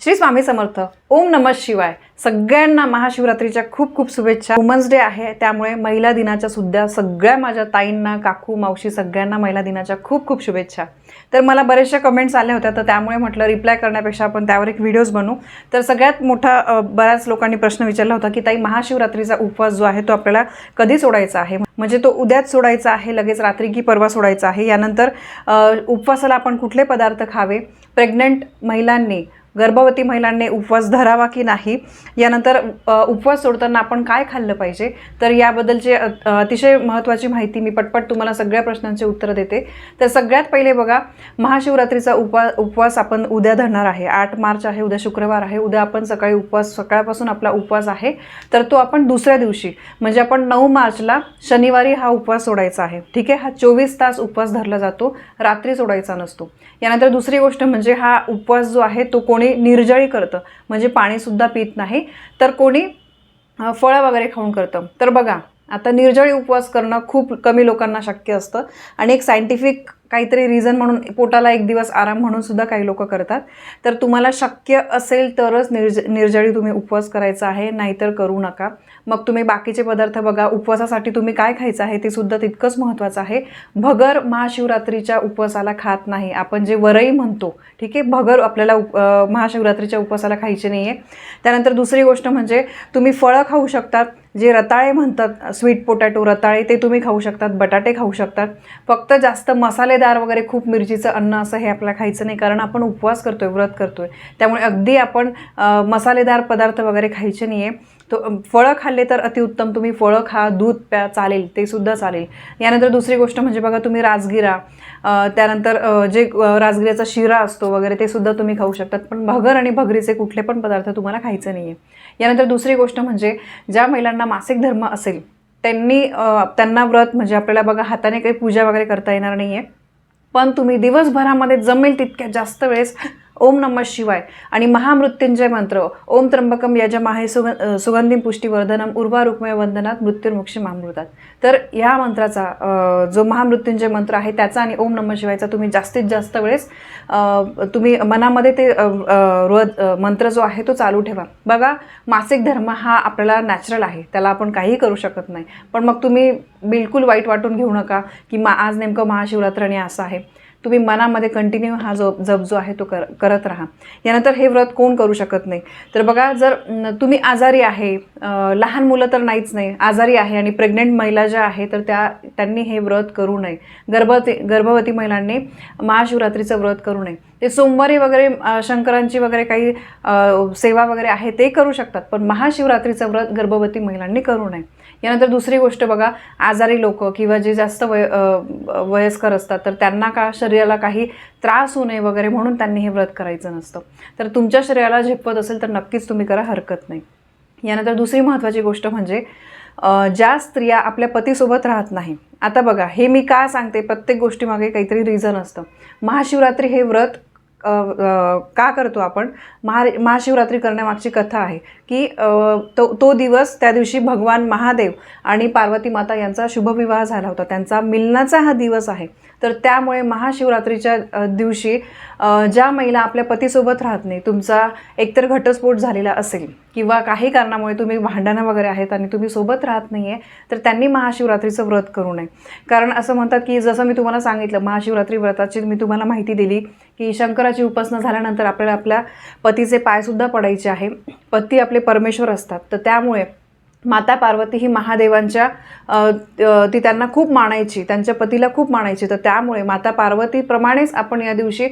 श्री स्वामी समर्थ. ओम नमः शिवाय. सगळ्यांना महाशिवरात्रीच्या खूप खूप शुभेच्छा. वुमन्स डे आहे त्यामुळे महिला दिनाच्या सुद्धा सगळ्या माझ्या ताईंना काकू मावशी सगळ्यांना महिला दिनाच्या खूप खूप शुभेच्छा. तर मला बऱ्याचशा कमेंट्स आल्या होत्या तर त्यामुळे म्हटलं रिप्लाय करण्यापेक्षा आपण त्यावर एक व्हिडिओज बनवू. तर सगळ्यात मोठा बऱ्याच लोकांनी प्रश्न विचारला होता की ताई महाशिवरात्रीचा उपवास जो आहे तो आपल्याला कधी सोडायचा आहे? म्हणजे तो उद्याच सोडायचा आहे लगेच रात्री की परवा सोडायचा आहे? यानंतर उपवासाला आपण कुठले पदार्थ खावे? प्रेग्नंट महिलांनी गर्भवती महिलांनी उपवास धरावा की नाही? यानंतर उपवास सोडताना आपण काय खाल्लं पाहिजे? तर याबद्दलचे अतिशय महत्त्वाची माहिती मी पटपट तुम्हाला सगळ्या प्रश्नांचे उत्तर देते. तर सगळ्यात पहिले बघा महाशिवरात्रीचा उपवा उपवास आपण उद्या धरणार आहे. आठ मार्च आहे उद्या शुक्रवार आहे उद्या आपण सकाळी उपवास सकाळपासून आपला उपवास आहे. तर तो आपण दुसऱ्या दिवशी म्हणजे आपण नऊ मार्चला शनिवारी हा उपवास सोडायचा आहे. ठीक आहे? हा चोवीस तास उपवास धरला जातो रात्री सोडायचा नसतो. यानंतर दुसरी गोष्ट म्हणजे हा उपवास जो आहे तो कोणी निर्जळी करतं. म्हणजे पाणीसुद्धा पित नाही. तर कोणी फळं वगैरे खाऊन करतं. तर बघा आता निर्जळी उपवास करणं खूप कमी लोकांना शक्य असतं. आणि एक सायंटिफिक काहीतरी रिझन म्हणून पोटाला एक दिवस आराम म्हणून सुद्धा काही लोक करतात. तर तुम्हाला शक्य असेल तरच निर्ज निर्जळी तुम्ही उपवास करायचा आहे नाहीतर करू नका. मग तुम्ही बाकीचे पदार्थ बघा उपवासासाठी तुम्ही काय खायचं आहे ते सुद्धा तितकंच महत्त्वाचं आहे. भगर महाशिवरात्रीच्या उपवासाला खात नाही. आपण जे वरई म्हणतो ठीक आहे? भगर आपल्याला उप महाशिवरात्रीच्या उपवासाला खायचे नाही आहे त्यानंतर दुसरी गोष्ट म्हणजे तुम्ही फळं खाऊ शकतात. जे रताळे म्हणतात स्वीट पोटॅटो रताळे ते तुम्ही खाऊ शकतात बटाटे खाऊ शकतात. फक्त जास्त मसालेदार वगैरे खूप मिरचीचं अन्न असं हे आपल्याला खायचं नाही कारण आपण उपवास करतोय व्रत करतोय. त्यामुळे अगदी आपण मसालेदार पदार्थ वगैरे खायचे नाही आहे फळं खाल्ले तर अतिउत्तम. तुम्ही फळं खा दूध प्या चालेल ते सुद्धा चालेल. यानंतर दुसरी गोष्ट म्हणजे बघा तुम्ही राजगिरा त्यानंतर जे राजगिऱ्याचा शिरा असतो वगैरे ते सुद्धा तुम्ही खाऊ शकतात. पण भगर आणि भगरीचे कुठले पण पदार्थ तुम्हाला खायचे नाही आहे यानंतर दुसरी गोष्ट म्हणजे ज्या महिलांना मासिक धर्म असेल त्यांनी त्यांना व्रत म्हणजे आपल्याला बघा हाताने काही पूजा वगैरे करता येणार नाही आहे पण तुम्ही दिवसभरामध्ये जमेल तितक्या जास्त वेळेस ओम नमः शिवाय. आणि महामृत्युंजय मंत्र ओम त्र्यंबकम यजमाहे सुग सुगंधी पुष्टीवर्धनम उर्वा रुक्मय वंदनात मृत्युर्मुक्षी महामृतात तर ह्या मंत्राचा जो महामृत्युंजय मंत्र आहे त्याचा आणि ओम नमः शिवायचा तुम्ही जास्तीत जास्त वेळेस तुम्ही मनामध्ये ते रोज मंत्र जो आहे तो चालू ठेवा. बघा मासिक धर्म हा आपल्याला नॅचरल आहे त्याला आपण काहीही करू शकत नाही. पण मग तुम्ही बिलकुल वाईट वाटून घेऊ नका की मा आज नेमकं महाशिवरात्र आणि असं आहे. तुम्ही मनामध्ये कंटिन्यू हा जप जप जो आहे तो कर करत राहा. यानंतर हे व्रत कोण करू शकत नाही? तर बघा जर तुम्ही आजारी आहे लहान मुलं तर नाहीच नाही. आजारी आहे आणि प्रेग्नेंट महिला ज्या आहे तर त्या त्यांनी हे व्रत करू नये. गर्भवती गर्भवती महिलांनी महाशिवरात्रीचं व्रत करू नये. ते सोमवारी वगैरे शंकरांची वगैरे काही सेवा वगैरे आहे ते करू शकतात. पण महाशिवरात्रीचं व्रत गर्भवती महिलांनी करू नये. यानंतर दुसरी गोष्ट बघा आजारी लोक किंवा जे जास्त वय वयस्कर असतात तर त्यांना का शरीराला काही त्रास होऊ नये वगैरे म्हणून त्यांनी हे व्रत करायचं नसतं. तर तुमच्या शरीराला झेपत असेल तर नक्कीच तुम्ही करा हरकत नाही. यानंतर दुसरी महत्त्वाची गोष्ट म्हणजे ज्या स्त्रिया आपल्या पतीसोबत राहत नाही. आता बघा हे मी का सांगते? प्रत्येक गोष्टीमागे काहीतरी रिझन असतं. महाशिवरात्री हे व्रत का करतो आपण? महा महाशिवरात्री करण्यामागची कथा आहे की तो तो दिवस त्या दिवशी भगवान महादेव आणि पार्वती माता यांचा शुभविवाह झाला होता. त्यांचा मिलनाचा हा दिवस आहे. तर त्यामुळे महाशिवरात्रीच्या दिवशी ज्या महिला आपल्या पतीसोबत राहत नाही तुमचा एकतर घटस्फोट झालेला असेल किंवा काही कारणामुळे तुम्ही भांडणं वगैरे आहेत आणि तुम्ही सोबत राहत नाही आहे तर त्यांनी महाशिवरात्रीचं व्रत करू नये. कारण असं म्हणतात की जसं मी तुम्हाला सांगितलं महाशिवरात्री व्रताची मी तुम्हाला माहिती दिली की शंकराची उपासना झाल्यानंतर आपल्याला आपल्या पतीचे पायसुद्धा पडायचे आहे. पती आपले परमेश्वर असतात. तर त्यामुळे माता पार्वती ही महादेवांच्या ती त्यांना खूप मानायची त्यांच्या पतीला खूप मानायची. तर त्यामुळे माता पार्वतीप्रमाणेच आपण या दिवशी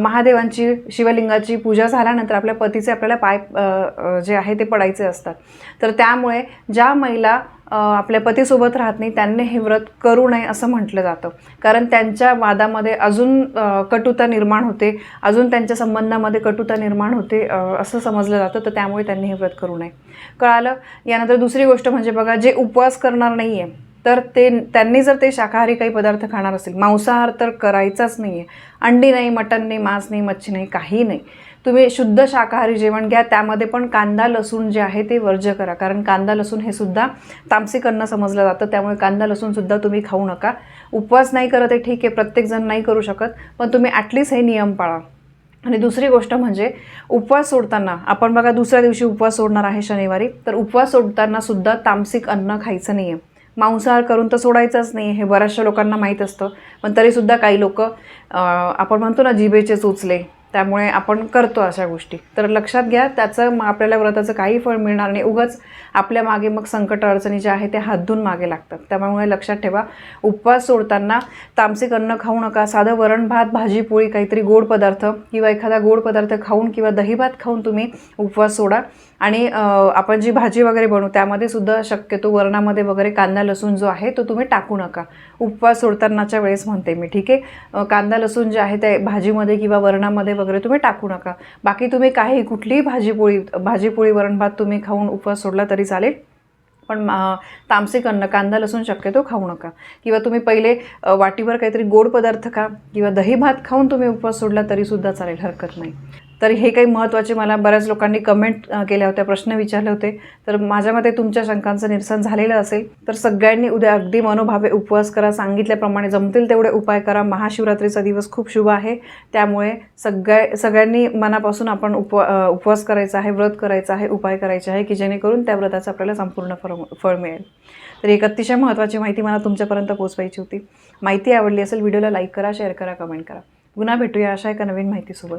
महादेवांची शिवलिंगाची पूजा झाल्यानंतर आपल्या पतीचे आपल्याला पाय जे आहे ते पडायचे असतात. तर त्यामुळे ज्या महिला आपल्या पतीसोबत राहत नाही त्यांनी हे व्रत करू नये असं म्हटलं जातं. कारण त्यांच्या वादामध्ये अजून कटुता निर्माण होते अजून त्यांच्या संबंधामध्ये कटुता निर्माण होते असं समजलं जातं तर त्यामुळे त्यांनी हे व्रत करू नये. कळालं? यानंतर दुसरी गोष्ट म्हणजे बघा जे उपवास करणार नाही आहे तर ते त्यांनी जर ते शाकाहारी काही पदार्थ खाणार असेल मांसाहार तर करायचाच नाही आहे अंडी नाही मटण नाही मांस नाही मच्छी नाही काही नाही. तुम्ही शुद्ध शाकाहारी जेवण घ्या त्यामध्ये पण कांदा लसूण जे आहे ते वर्ज्य करा. कारण कांदा लसूण हे सुद्धा तामसिक अन्न समजलं जातं त्यामुळे कांदा लसूणसुद्धा तुम्ही खाऊ नका. उपवास नाही करत आहे ठीक आहे प्रत्येकजण नाही करू शकत पण तुम्ही ॲटलीस्ट हे नियम पाळा. आणि दुसरी गोष्ट म्हणजे उपवास सोडताना आपण बघा दुसऱ्या दिवशी उपवास सोडणार आहे शनिवारी तर उपवास सोडताना सुद्धा तामसिक अन्न खायचं नाही आहे मांसाहार करून तर सोडायचंच नाही हे बऱ्याचशा लोकांना माहीत असतं पण तरीसुद्धा काही लोक आपण म्हणतो ना जिभेचे चोचले त्यामुळे आपण करतो अशा गोष्टी. तर लक्षात घ्या त्याचं मग आपल्याला व्रताचं काही फळ मिळणार नाही. उगाच आपल्या मागे मग संकट अडचणी ज्या ते त्या हातून मागे लागतात. त्यामुळे लक्षात ठेवा उपवास सोडताना तामसिक अन्न खाऊ नका. साधं वरण भात भाजी पोळी काहीतरी गोड पदार्थ किंवा एखादा गोड पदार्थ खाऊन किंवा दही भात खाऊन तुम्ही उपवास सोडा. आणि आपण जी भाजी वगैरे बनवू त्यामध्ये सुद्धा शक्यतो वरणामध्ये वगैरे कांदा लसूण जो आहे तो तुम्ही टाकू नका. उपवास सोडतानाच्या वेळेस म्हणते मी ठीक आहे? कांदा लसूण जे आहे ते भाजीमध्ये किंवा वरणामध्ये वगैरे तुम्ही टाकू नका. बाकी तुम्ही काही कुठलीही भाजीपोळी भाजीपोळी वरण भात तुम्ही खाऊन उपवास सोडला तरी चालेल. पण तामसिक अन्न कांदा लसूण शक्यतो खाऊ नका. किंवा तुम्ही पहिले वाटीवर काहीतरी गोड पदार्थ खा किंवा दही भात खाऊन तुम्ही उपवास सोडला तरीसुद्धा चालेल हरकत नाही. तर हे काही महत्त्वाचे मला बऱ्याच लोकांनी कमेंट केल्या होत्या प्रश्न विचारले होते. तर माझ्या मते तुमच्या शंकांचं निरसन झालेलं असेल तर सगळ्यांनी उद्या अगदी मनोभावे उपवास करा. सांगितल्याप्रमाणे जमतील तेवढे उपाय करा. महाशिवरात्रीचा दिवस खूप शुभ आहे. त्यामुळे सगळ्या सगळ्यांनी मनापासून आपण उप उपवास करायचा आहे व्रत करायचं आहे उपाय करायचे आहे की जेणेकरून त्या व्रताचं आपल्याला संपूर्ण फळ फळ मिळेल. तर एक अतिशय महत्त्वाची माहिती मला तुमच्यापर्यंत पोहोचवायची होती. माहिती आवडली असेल व्हिडिओला लाईक करा शेअर करा कमेंट करा. पुन्हा भेटूया अशा एका नवीन माहितीसोबत.